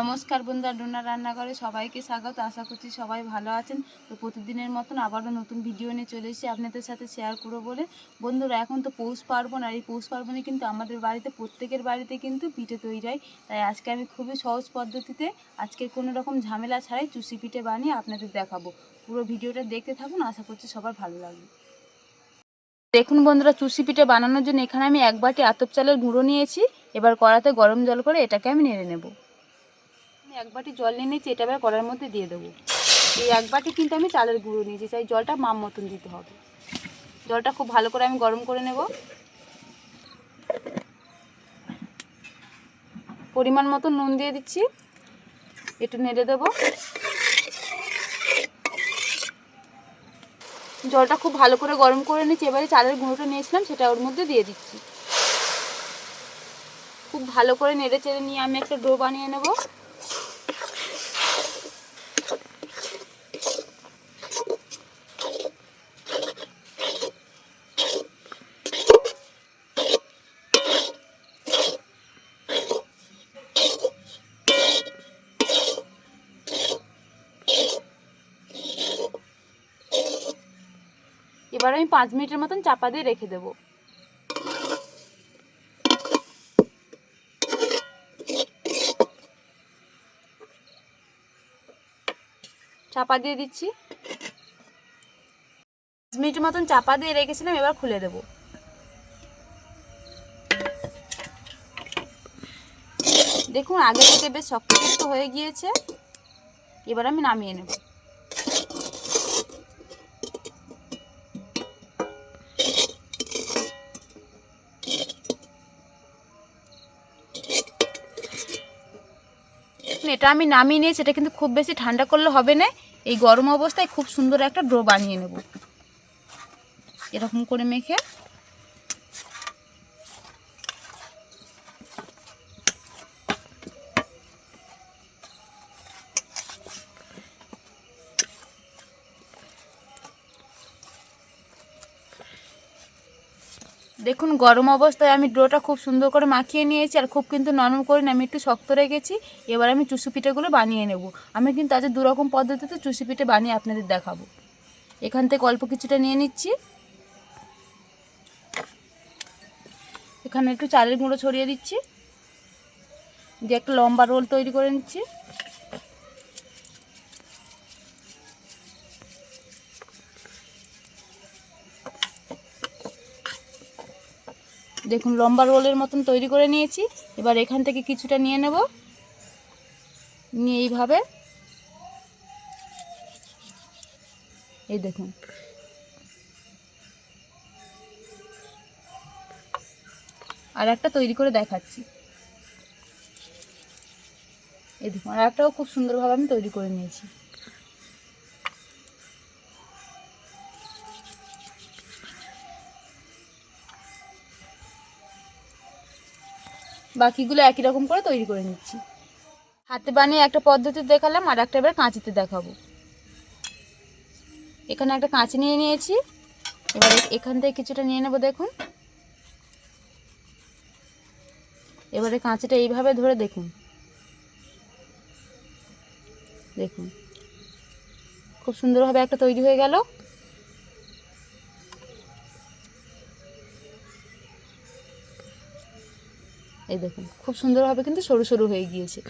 নমস্কার বন্ধুরা, ডোনা রান্নাঘরে সবাইকে স্বাগত। আশা করছি সবাই ভালো আছেন। তো প্রতিদিনের মতন আবারও নতুন ভিডিও নিয়ে চলে এসেছি আপনাদের সাথে শেয়ার করব বলে। বন্ধুরা, এখন তো পৌষ পার্বণ আর এই পৌষ পার্বণে কিন্তু আমাদের বাড়িতে, প্রত্যেকের বাড়িতে কিন্তু পিঠে তৈরি হয়। তাই আজকে আমি খুবই সহজ পদ্ধতিতে আজকে কোনো রকম ঝামেলা ছাড়াই চুষি পিঠে বানিয়ে আপনাদের দেখাবো। পুরো ভিডিওটা দেখতে থাকুন, আশা করছি সবার ভালো লাগবে। দেখুন বন্ধুরা, চুষি পিঠে বানানোর জন্য এখানে আমি এক বাটি আতপ চালের গুঁড়ো নিয়েছি। এবার কড়াতে গরম জল করে এটাকে আমি নেড়ে নেব। আমি এক বাটি জল নিয়ে নিয়েছি, এটা এবার কড়ার মধ্যে দিয়ে দেবো। এই এক বাটি কিন্তু আমি চালের গুঁড়ো নিয়েছি তাই জলটা মাম মতন দিতে হবে। জলটা খুব ভালো করে আমি গরম করে নেব। পরিমাণ মতো নুন দিয়ে দিচ্ছি, একটু নেড়ে দেবো। জলটা খুব ভালো করে গরম করে নিচ্ছি এবারে চালের গুঁড়োটা নিয়েছিলাম, সেটা ওর মধ্যে দিয়ে দিচ্ছি। খুব ভালো করে নেড়ে চেড়ে নিয়ে আমি একটা ডো বানিয়ে নেব। এবার আমি পাঁচ মিনিটের মতন চাপা দিয়ে রেখে দেবো। চাপা দিয়ে দিচ্ছি। পাঁচ মিনিটের মতন চাপা দিয়ে রেখেছিলাম, এবার খুলে দেবো। দেখুন, আগে থেকে বেশ শক্ত হয়ে গিয়েছে। এবার আমি নামিয়ে নেব। এটা আমি নামিয়ে নিয়েছি, এটা কিন্তু খুব বেশি ঠান্ডা করলে হবে না। এই গরম অবস্থায় খুব সুন্দর একটা ড্রো বানিয়ে নেব। এরকম করে মেখে দেখুন, গরম অবস্থায় আমি ডোটা খুব সুন্দর করে মাখিয়ে নিয়েছি আর খুব কিন্তু নরম করে না। আমি একটু শক্ত রেখেছি এবার আমি চুষি পিঠেগুলো বানিয়ে নেব। আমি কিন্তু আজ দুরকম পদ্ধতিতে চুষি পিঠে বানিয়ে আপনাদের দেখাবো। এখান থেকে অল্প কিছুটা নিয়ে নিচ্ছি। এখানে একটু চালের গুঁড়ো ছড়িয়ে দিচ্ছি। দিয়ে একটা লম্বা রোল তৈরি করে নিচ্ছি। দেখুন লম্বা রোলের মতন তৈরি করে নিয়েছি। এবার এখান থেকে কিছুটা নিয়ে নেব। নিয়ে এইভাবে। এই দেখুন। আর একটা তৈরি করে দেখাচ্ছি। এই দেখুন, আর একটাও খুব সুন্দরভাবে আমি তৈরি করে নিয়েছি। বাকিগুলো একই রকম করে তৈরি করে নিচ্ছি। হাতে বানিয়ে একটা পদ্ধতি দেখালাম, আর একটা এবার কাঁচিতে দেখাবো। এখানে একটা কাঁচি নিয়ে নিয়েছি। এবার এখান থেকে কিছুটা নিয়ে নেব, দেখুন। এবারে কাঁচিটা এইভাবে ধরে দেখুন। দেখুন। খুব সুন্দরভাবে একটা তৈরি হয়ে গেল। এই দেখুন খুব সুন্দরভাবে কিন্তু সরু সরু হয়ে গিয়েছে।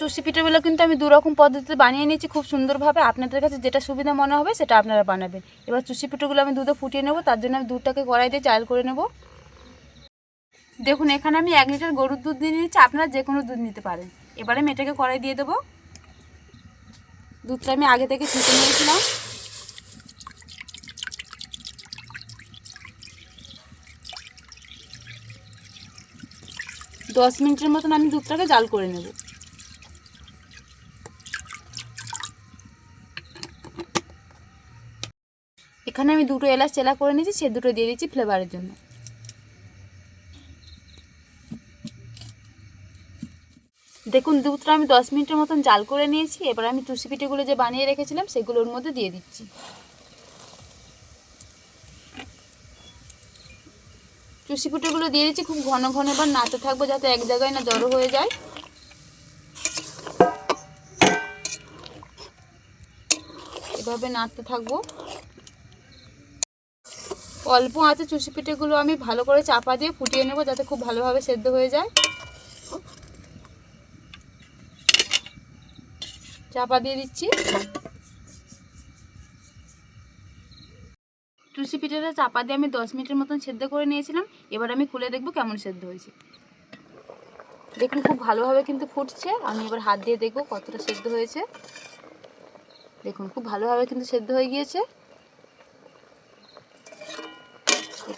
চুষি পিঠেগুলো কিন্তু আমি দুরকম পদ্ধতিতে বানিয়ে নিয়েছি, খুব সুন্দরভাবে। আপনাদের কাছে যেটা সুবিধা মনে হবে সেটা আপনারা বানাবেন। এবার চুষি পিঠেগুলো আমি দুধে ফুটিয়ে নেব, তার জন্য আমি দুধটাকে কড়াই দিয়ে চাল করে নেব। দেখুন, এখানে আমি এক লিটার গরুর দুধ নিয়ে নিচ্ছি আপনারা যে কোনো দুধ নিতে পারেন। এবারে আমি এটাকে কড়াই দিয়ে দেবো। দুধটা আমি আগে থেকে ফুটে নিয়েছিলাম। দশ মিনিটের মতন আমি দুধটাকে জাল করে নেব। এখানে আমি দুটো এলাচ চেলা করে নিয়েছি, সে দুটো দিয়ে দিচ্ছি ফ্লেভারের জন্য। দেখুন, দুধটা আমি দশ মিনিটের মতন জাল করে নিয়েছি। এবার আমি টুসি পিঠেগুলো যে বানিয়ে রেখেছিলাম, সেগুলোর মধ্যে দিয়ে দিচ্ছি। চুষি ফুটোগুলো দিয়ে দিচ্ছি, খুব ঘন ঘন এবার নাতে থাকব যাতে এক জায়গায় না জড়ো হয়ে যায়। এভাবে নাচতে থাকব। অল্প আছে চুষি পিঠেগুলো আমি ভালো করে চাপা দিয়ে ফুটিয়ে নেব যাতে খুব ভালোভাবে সেদ্ধ হয়ে যায়। চাপা দিয়ে দিচ্ছি। টুসি পিঠেটা চাপা দিয়ে আমি দশ মিনিটের মতন সেদ্ধ করে নিয়েছিলাম। এবার আমি খুলে দেখব কেমন সেদ্ধ হয়েছে। দেখুন, খুব ভালোভাবে কিন্তু ফুটছে। আমি এবার হাত দিয়ে দেখব কতটা সেদ্ধ হয়েছে। দেখুন, খুব ভালোভাবে কিন্তু সেদ্ধ হয়ে গিয়েছে।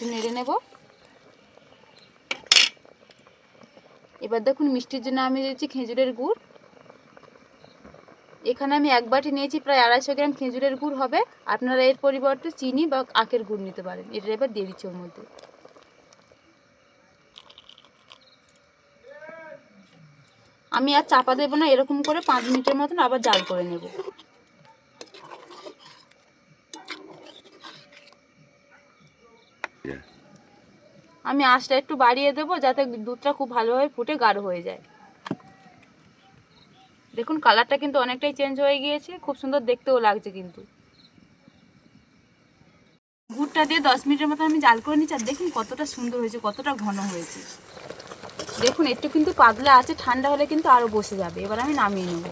একটু নেড়ে নেব। এবার দেখুন, মিষ্টির জন্য আমি দিয়েছি খেজুরের গুড়। এখানে আমি এক বাটি নিয়েছি, প্রায় আড়াইশো গ্রাম খেজুরের গুড় হবে। আপনারা এর পরিবর্তে চিনি বা আখের গুড় নিতে পারেন। এটা এবার দিয়ে দিচ্ছি ওর মধ্যে। আমি আর চাপা দেবো না, এরকম করে পাঁচ মিনিটের মতন আবার জাল করে নেব। আমি আঁচটা একটু বাড়িয়ে দেবো যাতে দুধটা খুব ভালোভাবে ফুটে গাঢ় হয়ে যায়। দেখুন, কালারটা কিন্তু অনেকটাই চেঞ্জ হয়ে গিয়েছে। খুব সুন্দর দেখতেও লাগছে কিন্তু। গুড়টা দিয়ে দশ মিনিটের মতো আমি জাল করে নিচ্ছি, আর দেখুন কতটা সুন্দর হয়েছে, কতটা ঘন হয়েছে। দেখুন, একটু কিন্তু পাতলা আছে, ঠান্ডা হলে কিন্তু আরও বসে যাবে। এবার আমি নামিয়ে নেব।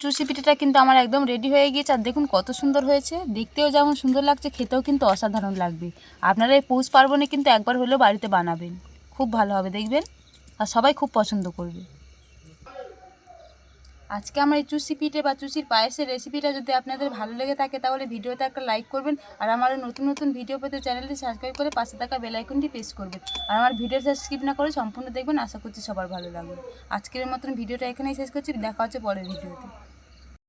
চুষি পিঠাটা কিন্তু আমার একদম রেডি হয়ে গিয়েছে। আর দেখুন কত সুন্দর হয়েছে। দেখতেও যেমন সুন্দর লাগছে, খেতেও কিন্তু অসাধারণ লাগবে। আপনারা এই পৌষ পার্বণে কিন্তু একবার হলেও বাড়িতে বানাবেন। খুব ভালো হবে, দেখবেন? আর সবাই খুব পছন্দ করবে। আজকে আমার এই চুষি পিঠে বা চুষির পায়েসের রেসিপিটা যদি আপনাদের ভালো লেগে থাকে, তাহলে ভিডিওতে একটা লাইক করবেন। আর আমার নতুন নতুন ভিডিও পেতে চ্যানেলটি সাবস্ক্রাইব করে পাশে থাকা বেল আইকনটি প্রেস করবেন। আর আমার ভিডিওটা স্কিপ না করে সম্পূর্ণ দেখবেন। আশা করছি সবার ভালো লাগবে। আজকের মতন ভিডিওটা এখানেই শেষ করছি। দেখা হচ্ছে পরের ভিডিওতে